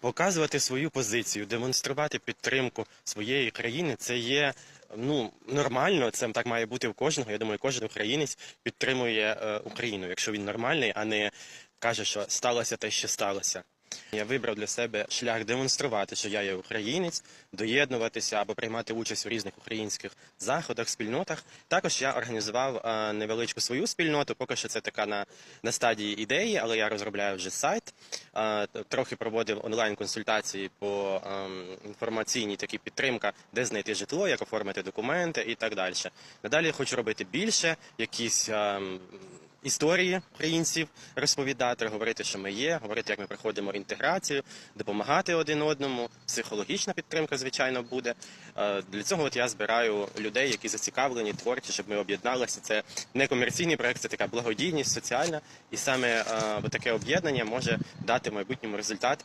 Показувати свою позицію, демонструвати підтримку своєї країни це є ну нормально. Це так має бути у кожного. Я думаю, кожен українець підтримує е, Україну, якщо він нормальний, а не каже, що сталося те, що сталося. Я вибрав для себе шлях демонструвати, що я є українець, доєднуватися або приймати участь у різних українських заходах, спільнотах. Також я організував е, невеличку свою спільноту. Поки що це така на, на стадії ідеї, але я розробляю вже сайт. Е, трохи проводив онлайн-консультації по ем, інформаційній такій підтримка, де знайти житло, як оформити документи і так далі. Надалі хочу робити більше, якісь. Історії українців розповідати, говорити, що ми є, говорити, як ми проходимо інтеграцію, допомагати один одному. Психологічна підтримка, звичайно, буде. Е, Для цього от я збираю людей, які зацікавлені, творчі, щоб ми об'єдналися. Це не комерційний проект, це така благодійність, соціальна, і саме е, таке об'єднання може дати в майбутньому результат.